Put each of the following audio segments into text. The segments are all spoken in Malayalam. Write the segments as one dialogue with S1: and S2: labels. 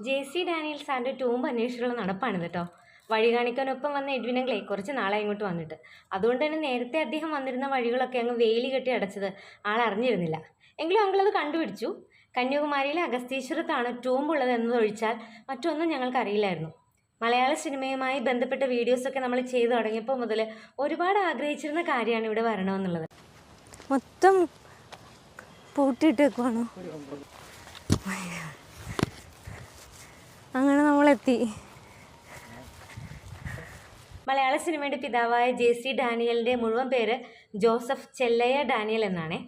S1: ജെ സി ഡാനിയൽ സാറിന്റെ ടൂമ്പ് അന്വേഷിച്ചുള്ള നടപ്പാണിത് കേട്ടോ വഴി കാണിക്കാനൊപ്പം വന്ന എഡ്വിനങ്ങളെ കുറച്ച് നാളെ ഇങ്ങോട്ട് വന്നിട്ട്. അതുകൊണ്ട് തന്നെ നേരത്തെ അദ്ദേഹം വന്നിരുന്ന വഴികളൊക്കെ അങ്ങ് വേലി കെട്ടി അടച്ചത് ആൾ അറിഞ്ഞിരുന്നില്ല. എങ്കിലും അങ്കിളത് കണ്ടുപിടിച്ചു. കന്യാകുമാരിയിലെ അഗസ്തീശ്വരത്താണ് ടൂമ്പ് ഉള്ളത് എന്നതൊഴിച്ചാൽ മറ്റൊന്നും ഞങ്ങൾക്കറിയില്ലായിരുന്നു മലയാള സിനിമയുമായി ബന്ധപ്പെട്ട വീഡിയോസൊക്കെ നമ്മൾ ചെയ്തു തുടങ്ങിയപ്പോൾ മുതൽ ഒരുപാട് ആഗ്രഹിച്ചിരുന്ന കാര്യമാണ് ഇവിടെ വരണമെന്നുള്ളത്.
S2: മൊത്തം പൂട്ടിയിട്ടേക്കുവാണോ? അങ്ങനെ നമ്മളെത്തി.
S1: മലയാള സിനിമയുടെ പിതാവായ ജെ സി ഡാനിയലിന്റെ മുഴുവൻ പേര് ജോസഫ് ചെല്ലയ്യ ഡാനിയൽ എന്നാണ്.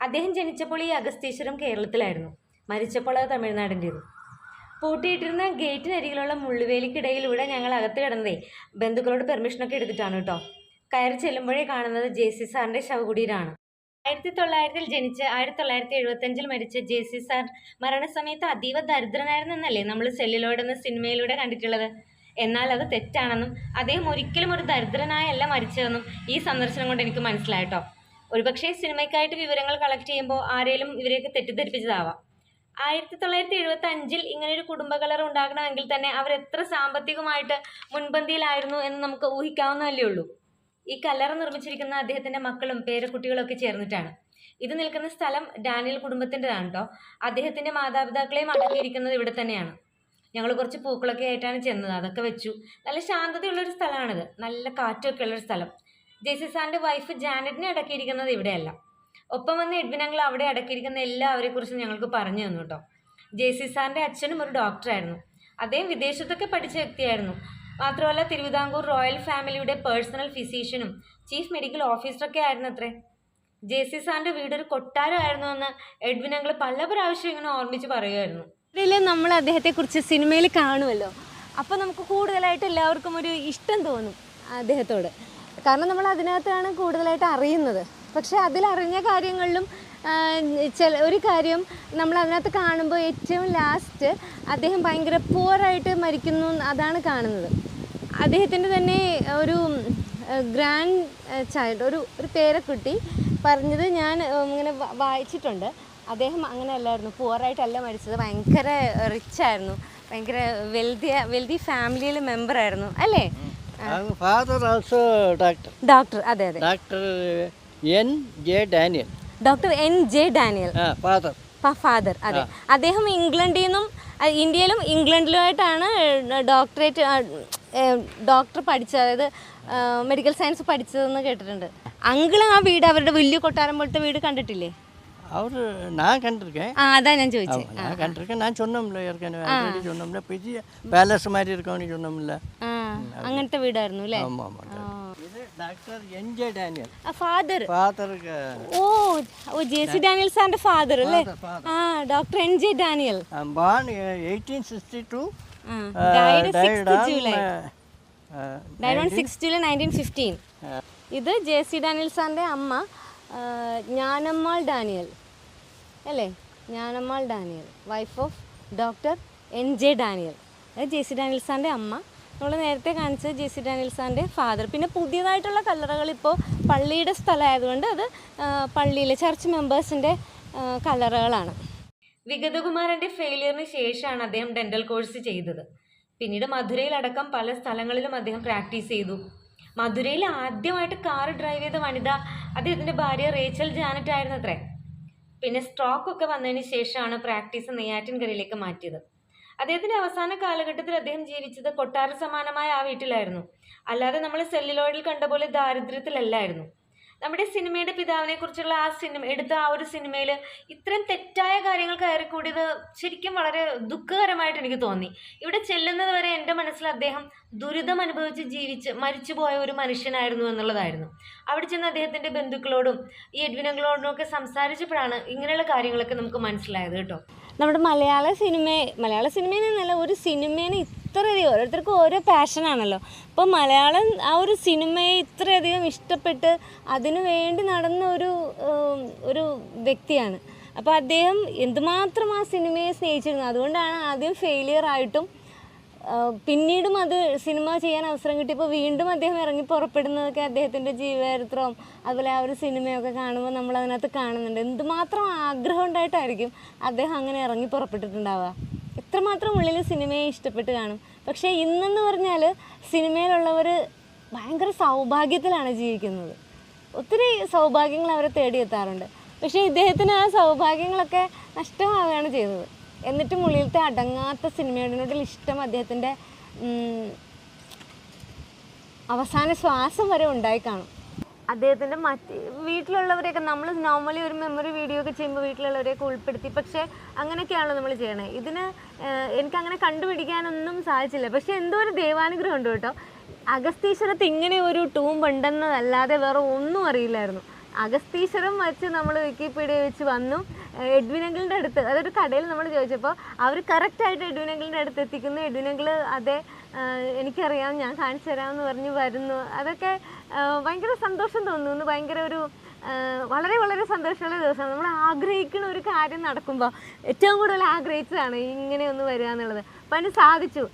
S1: അദ്ദേഹം ജനിച്ചപ്പോൾ ഈ അഗസ്തീശ്വരം കേരളത്തിലായിരുന്നു. മരിച്ചപ്പോൾ അത് തമിഴ്നാടിന്റേത് പൂട്ടിയിട്ടിരുന്ന ഗേറ്റിനരികിലുള്ള മുള്ളുവേലിക്കിടയിലൂടെ ഞങ്ങൾ അകത്ത് കിടന്നതേ ബന്ധുക്കളോട് പെർമിഷനൊക്കെ എടുത്തിട്ടാണ് കേട്ടോ. കയറി ചെല്ലുമ്പോഴേ കാണുന്നത് ജെ സി സാറിന്റെ ശവകുടീരാണ്. ആയിരത്തി തൊള്ളായിരത്തിൽ ജനിച്ച് ആയിരത്തി തൊള്ളായിരത്തി എഴുപത്തഞ്ചിൽ മരിച്ച ജെ സി സാർ മരണസമയത്ത് അതീവ ദരിദ്രനായിരുന്നെന്നല്ലേ നമ്മൾ സെല്ലിലോഡ് എന്ന സിനിമയിലൂടെ കണ്ടിട്ടുള്ളത്? എന്നാൽ അത് തെറ്റാണെന്നും അദ്ദേഹം ഒരിക്കലും ഒരു ദരിദ്രനായല്ല മരിച്ചതെന്നും ഈ സന്ദർശനം കൊണ്ട് എനിക്ക് മനസ്സിലായിട്ടോ? ഒരുപക്ഷെ സിനിമയ്ക്കായിട്ട് വിവരങ്ങൾ കളക്ട് ചെയ്യുമ്പോൾ ആരെയും ഇവരെയൊക്കെ തെറ്റിദ്ധരിപ്പിച്ചതാവാം. ആയിരത്തി തൊള്ളായിരത്തി എഴുപത്തി അഞ്ചിൽ ഇങ്ങനെ ഒരു കുടുംബ കളർ ഉണ്ടാകണമെങ്കിൽ തന്നെ അവർ എത്ര സാമ്പത്തികമായിട്ട് മുൻപന്തിയിലായിരുന്നു എന്ന് നമുക്ക് ഊഹിക്കാവുന്നതല്ലേ ഉള്ളൂ. ഈ കല്ലറ നിർമ്മിച്ചിരിക്കുന്ന അദ്ദേഹത്തിന്റെ മക്കളും പേരക്കുട്ടികളും ഒക്കെ ചേർന്നിട്ടാണ്. ഇത് നിൽക്കുന്ന സ്ഥലം ഡാനിയൽ കുടുംബത്തിന്റെതാണ് കേട്ടോ അദ്ദേഹത്തിന്റെ മാതാപിതാക്കളെയും അടങ്ങിയിരിക്കുന്നത് ഇവിടെ തന്നെയാണ്. ഞങ്ങൾ കുറച്ച് പൂക്കളൊക്കെ ആയിട്ടാണ് ചെന്നത്. അതൊക്കെ വെച്ചു. നല്ല ശാന്തതയുള്ള ശാന്തതയുള്ളൊരു സ്ഥലമാണിത്. നല്ല കാറ്റൊക്കെ ഉള്ളൊരു സ്ഥലം. ജെയ്സി സാറിന്റെ വൈഫ് ജാനറ്റിനെ അടക്കിയിരിക്കുന്നത് ഇവിടെയല്ല. ഒപ്പം വന്ന് എഡ്വിനങ്ങൾ അവിടെ അടക്കിയിരിക്കുന്ന എല്ലാവരെ കുറിച്ചും ഞങ്ങൾക്ക് പറഞ്ഞു തന്നു കേട്ടോ ജെയ്സി സാറിന്റെ അച്ഛനും ഒരു ഡോക്ടറായിരുന്നു അദ്ദേഹം വിദേശത്തൊക്കെ പഠിച്ച വ്യക്തിയായിരുന്നു. മാത്രമല്ല തിരുവിതാംകൂർ റോയൽ ഫാമിലിയുടെ പേഴ്സണൽ ഫിസീഷ്യനും ചീഫ് മെഡിക്കൽ ഓഫീസറൊക്കെ ആയിരുന്നു അത്രേ ജെ സി സാറിന്റെ വീടൊരു കൊട്ടാരമായിരുന്നു എന്ന് എഡ്വിൻ ഞങ്ങൾ പല പ്രാവശ്യം ഇങ്ങനെ ഓർമ്മിച്ച് പറയുമായിരുന്നു.
S2: ഇതിൽ നമ്മൾ അദ്ദേഹത്തെക്കുറിച്ച് സിനിമയിൽ കാണുമല്ലോ. അപ്പോൾ നമുക്ക് കൂടുതലായിട്ട് എല്ലാവർക്കും ഒരു ഇഷ്ടം തോന്നും അദ്ദേഹത്തോട്. കാരണം നമ്മൾ അതിനകത്താണ് കൂടുതലായിട്ട് അറിയുന്നത്. പക്ഷേ അതിലറിഞ്ഞ കാര്യങ്ങളിലും ചില ഒരു കാര്യം നമ്മൾ അതിനകത്ത് കാണുമ്പോൾ ഏറ്റവും ലാസ്റ്റ് അദ്ദേഹം ഭയങ്കര പൂവറായിട്ട് മരിക്കുന്നു അതാണ് കാണുന്നത്. അദ്ദേഹത്തിന്റെ തന്നെ ഒരു ഗ്രാൻഡ് ചൈൽഡ് ഒരു ഒരു പേരക്കുട്ടി പറഞ്ഞത് ഞാൻ ഇങ്ങനെ വായിച്ചിട്ടുണ്ട്. അദ്ദേഹം അങ്ങനെ അല്ലായിരുന്നു പുവറായിട്ടല്ല മരിച്ചത്. ഭയങ്കര റിച്ച് ആയിരുന്നു. ഭയങ്കര വെൽതി വെൽതി ഫാമിലിയിൽ മെമ്പർ ആയിരുന്നു. അല്ലേ?
S3: ഫാദർ ഓൾസോ ഡോക്ടർ
S2: ഡോക്ടർ അതെ അതെ.
S3: Doctor N J
S2: Daniel doctor N J
S3: Daniel father
S2: father അതെ. അദ്ദേഹം ഇംഗ്ലണ്ടിൽ നിന്നും ഇന്ത്യയിലും ഇംഗ്ലണ്ടിലുമായിട്ടാണ് ഡോക്ടറേറ്റ് ഡോക്ടർ പഠിച്ചത് അതായത് മെഡിക്കൽ സയൻസ് പഠിച്ചതെന്ന് കേട്ടിട്ടുണ്ട് അങ്കിൾ ആ വീട് അവരുടെ വലിയ കൊട്ടാരം പോലത്തെ വീട് കണ്ടിട്ടില്ലേ
S3: அவர் நான் கண்டிருக்கேன்
S2: ആ അതാ ഞാൻ ചോദിച്ചത്
S3: ஆமா, நான் கண்டிருக்கேன் நான் சொன்னோம்ல ஏற்கனவே ஆல்ரெடி சொன்னோம்ல பெரிய பேலஸ் மாதிரி இருக்கும்னு சொன்னோம்ல
S2: ആ അങ്ങനത്തെ വീടായിരുന്നു അല്ലേ
S3: ஆமாம் ஆமாம் இது doctor N J Daniel
S2: father
S3: ஃபாதருக்கு
S2: ഓ ഓ ജെ സി ഡാനിയൽ സാറിന്റെ ഫാദർ അല്ലേ
S3: father.
S2: ആ doctor N J Daniel
S3: born
S2: eighteen sixty two ഇത് ജെ സി ഡാനിയൽ സാറിന്റെ അമ്മ ജ്ഞാനമ്മാൾ ഡാനിയൽ അല്ലേ? Gnanammal Daniel wife of doctor N J Daniel അത് ജെ സി ഡാനിയൽ സാറിന്റെ അമ്മ. നമ്മൾ നേരത്തെ കാണിച്ചത് ജെ സി ഡാനിയൽ സാറിന്റെ ഫാദർ പിന്നെ പുതിയതായിട്ടുള്ള കല്ലറകൾ ഇപ്പോൾ പള്ളിയുടെ സ്ഥലമായതുകൊണ്ട് അത് പള്ളിയിലെ ചർച്ച് മെമ്പേഴ്സിന്റെ കല്ലറകളാണ്
S1: വിഗതകുമാരന്റെ ഫെയിലിയറിന് ശേഷമാണ് അദ്ദേഹം ഡെന്റൽ കോഴ്സ് ചെയ്തത്. പിന്നീട് മധുരയിലടക്കം പല സ്ഥലങ്ങളിലും അദ്ദേഹം പ്രാക്ടീസ് ചെയ്തു. മധുരയിൽ ആദ്യമായിട്ട് കാർ ഡ്രൈവ് ചെയ്ത വനിത അദ്ദേഹത്തിന്റെ ഭാര്യ റേച്ചൽ ജാനറ്റ് ആയിരുന്നു അത്രേ പിന്നെ സ്ട്രോക്ക് ഒക്കെ വന്നതിന് ശേഷമാണ് പ്രാക്ടീസ് നെയ്യാറ്റിൻകരയിലേക്ക് മാറ്റിയത്. അദ്ദേഹത്തിന്റെ അവസാന കാലഘട്ടത്തിൽ അദ്ദേഹം ജീവിച്ചത് കൊട്ടാര സമാനമായ ആ വീട്ടിലായിരുന്നു. അല്ലാതെ നമ്മൾ സെല്ലിലോയിഡിൽ കണ്ട പോലെ ദാരിദ്ര്യത്തിലല്ലായിരുന്നു. നമ്മുടെ സിനിമയുടെ പിതാവിനെ കുറിച്ചുള്ള ആ സിനിമ എടുത്ത ആ ഒരു സിനിമയിൽ ഇത്രയും തെറ്റായ കാര്യങ്ങൾ കയറിക്കൂടിയത് ശരിക്കും വളരെ ദുഃഖകരമായിട്ട് എനിക്ക് തോന്നി. ഇവിടെ ചെല്ലുന്നത് വരെ എന്റെ മനസ്സിൽ അദ്ദേഹം ദുരിതം അനുഭവിച്ച് ജീവിച്ച് മരിച്ചുപോയ ഒരു മനുഷ്യനായിരുന്നു എന്നുള്ളതായിരുന്നു. അവിടെ ചെന്ന് അദ്ദേഹത്തിന്റെ ബന്ധുക്കളോടും ഈ എഡ്വിനങ്ങളോടും ഒക്കെ സംസാരിച്ചപ്പോഴാണ് ഇങ്ങനെയുള്ള കാര്യങ്ങളൊക്കെ നമുക്ക് മനസ്സിലായത് കേട്ടോ.
S2: നമ്മുടെ മലയാള സിനിമ മലയാള സിനിമയിൽ നിന്നല്ല ഒരു സിനിമേനെ ഇത്രയധികം ഓരോരുത്തർക്കും ഓരോ പാഷനാണല്ലോ അപ്പോൾ മലയാളം ആ ഒരു സിനിമയെ ഇത്രയധികം ഇഷ്ടപ്പെട്ട് അതിനു വേണ്ടി നടന്ന ഒരു ഒരു വ്യക്തിയാണ്. അപ്പോൾ അദ്ദേഹം എന്തുമാത്രം ആ സിനിമയെ സ്നേഹിച്ചിരുന്നു. അതുകൊണ്ടാണ് ആദ്യം ഫെയിലിയർ ആയിട്ടും പിന്നീടും അത് സിനിമ ചെയ്യാൻ അവസരം കിട്ടിയപ്പോൾ വീണ്ടും അദ്ദേഹം ഇറങ്ങി പുറപ്പെടുന്നതൊക്കെ അദ്ദേഹത്തിന്റെ ജീവചരിത്രവും അതുപോലെ ആ ഒരു സിനിമയൊക്കെ കാണുമ്പോൾ നമ്മൾ അതിനകത്ത് കാണുന്നുണ്ട്. എന്തുമാത്രം ആഗ്രഹം ഉണ്ടായിട്ടായിരിക്കും അദ്ദേഹം അങ്ങനെ ഇറങ്ങി പുറപ്പെട്ടിട്ടുണ്ടാവുക?
S1: എത്രമാത്രം ഉള്ളിൽ സിനിമയെ ഇഷ്ടപ്പെട്ട് കാണും. പക്ഷേ ഇന്നെന്ന് പറഞ്ഞാൽ സിനിമയിലുള്ളവർ ഭയങ്കര സൗഭാഗ്യത്തിലാണ് ജീവിക്കുന്നത്. ഒത്തിരി സൗഭാഗ്യങ്ങൾ അവരെ തേടിയെത്താറുണ്ട്. പക്ഷേ ഇദ്ദേഹത്തിന് ആ സൗഭാഗ്യങ്ങളൊക്കെ നഷ്ടമാവുകയാണ് ചെയ്തത്. എന്നിട്ടും ഉള്ളിലത്തെ അടങ്ങാത്ത സിനിമയോടിനോടുള്ള ഇഷ്ടം അദ്ദേഹത്തിന്റെ അവസാന ശ്വാസം വരെ ഉണ്ടായി കാണും. അദ്ദേഹത്തിന്റെ മറ്റ് വീട്ടിലുള്ളവരെയൊക്കെ നമ്മൾ നോർമലി ഒരു മെമ്മറി വീഡിയോ ഒക്കെ ചെയ്യുമ്പോൾ വീട്ടിലുള്ളവരെയൊക്കെ ഉൾപ്പെടുത്തി. പക്ഷേ അങ്ങനെയൊക്കെയാണല്ലോ നമ്മൾ ചെയ്യണേ. ഇതിന് എനിക്കങ്ങനെ കണ്ടുപിടിക്കാനൊന്നും സാധിച്ചില്ല. പക്ഷേ എന്തോ ഒരു ദൈവാനുഗ്രഹം ഉണ്ട് കേട്ടോ. അഗസ്തീശ്വരത്ത് ഇങ്ങനെ ഒരു ടൂമ്പ് ഉണ്ടെന്നതല്ലാതെ വേറെ ഒന്നും അറിയില്ലായിരുന്നു. അഗസ്തീശ്വരം വെച്ച് നമ്മൾ വിക്കിപീഡിയ വെച്ച് വന്നു. എഡ്വിനങ്കിളിന്റെ അടുത്ത് അതൊരു കടയിൽ നമ്മൾ ചോദിച്ചപ്പോൾ അവർ കറക്റ്റായിട്ട് എഡ്വിനങ്കിളിന്റെ അടുത്ത് എത്തിക്കുന്നു. എഡ്വിനങ്കിൾ അതേ എനിക്കറിയാം ഞാൻ കാണിച്ചു തരാമെന്ന് പറഞ്ഞ് വരുന്നു. അതൊക്കെ ഭയങ്കര സന്തോഷം തോന്നുന്നു. ഭയങ്കര ഒരു വളരെ വളരെ സന്തോഷമുള്ള ദിവസമാണ്. നമ്മൾ ആഗ്രഹിക്കുന്ന ഒരു കാര്യം നടക്കുമ്പോൾ ഏറ്റവും കൂടുതൽ ആഗ്രഹിച്ചതാണ് ഇങ്ങനെ ഒന്ന് വരിക എന്നുള്ളത്. അപ്പം അതിന് സാധിച്ചു.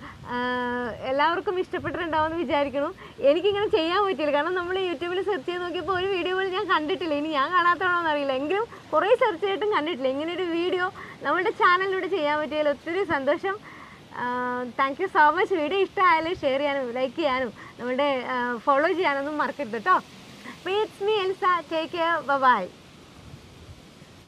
S1: എല്ലാവർക്കും ഇഷ്ടപ്പെട്ടിട്ടുണ്ടാവുമെന്ന് വിചാരിക്കുന്നു. എനിക്കിങ്ങനെ ചെയ്യാൻ പറ്റിയില്ല. കാരണം നമ്മൾ യൂട്യൂബിൽ സെർച്ച് ചെയ്ത് നോക്കിയപ്പോൾ ഒരു വീഡിയോ പോലും ഞാൻ കണ്ടിട്ടില്ല. ഇനി ഞാൻ കാണാത്തതാണോ എന്നറിയില്ല എങ്കിലും കുറേ സെർച്ച് ചെയ്തിട്ടും കണ്ടിട്ടില്ല. ഇങ്ങനെ ഒരു വീഡിയോ നമ്മുടെ ചാനലിലൂടെ ചെയ്യാൻ പറ്റിയതിൽ ഒത്തിരി സന്തോഷം. Thank you so much video ഇഷ്ടമായാലും share ചെയ്യാനും ലൈക്ക് ചെയ്യാനും നമ്മുടെ ഫോളോ ചെയ്യാനൊന്നും മറക്കരുത് കേട്ടോ meats me Elsa take care by